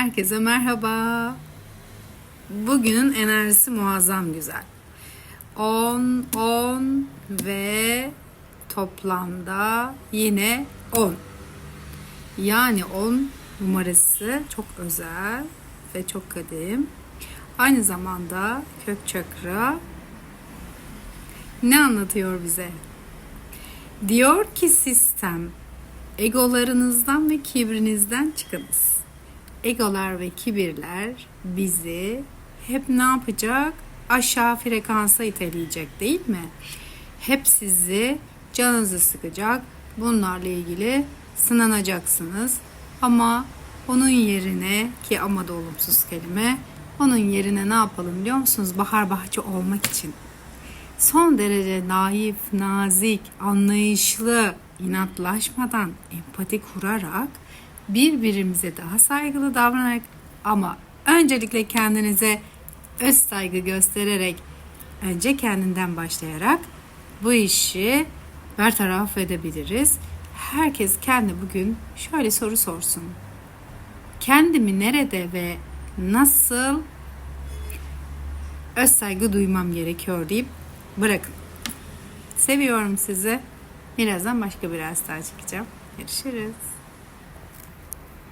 Herkese merhaba. Bugünün enerjisi muazzam güzel. 10, 10 ve toplamda yine 10. Yani 10 numarası çok özel ve çok kadim. Aynı zamanda kök çakra ne anlatıyor bize? Diyor ki sistem egolarınızdan ve kibrinizden çıkınız. Egolar ve kibirler bizi hep ne yapacak? Aşağı frekansa iteleyecek değil mi? Hep sizi canınızı sıkacak. Bunlarla ilgili sınanacaksınız. Ama onun yerine ki ama da olumsuz kelime onun yerine ne yapalım biliyor musunuz? Bahar bahçe olmak için son derece naif, nazik, anlayışlı, inatlaşmadan empati kurarak birbirimize daha saygılı davranarak ama öncelikle kendinize öz saygı göstererek önce kendinden başlayarak bu işi bertaraf edebiliriz. Herkes kendi bugün şöyle soru sorsun. Kendimi nerede ve nasıl öz saygı duymam gerekiyor deyip bırakın. Seviyorum sizi. Birazdan başka bir hasta çıkacağım. Görüşürüz.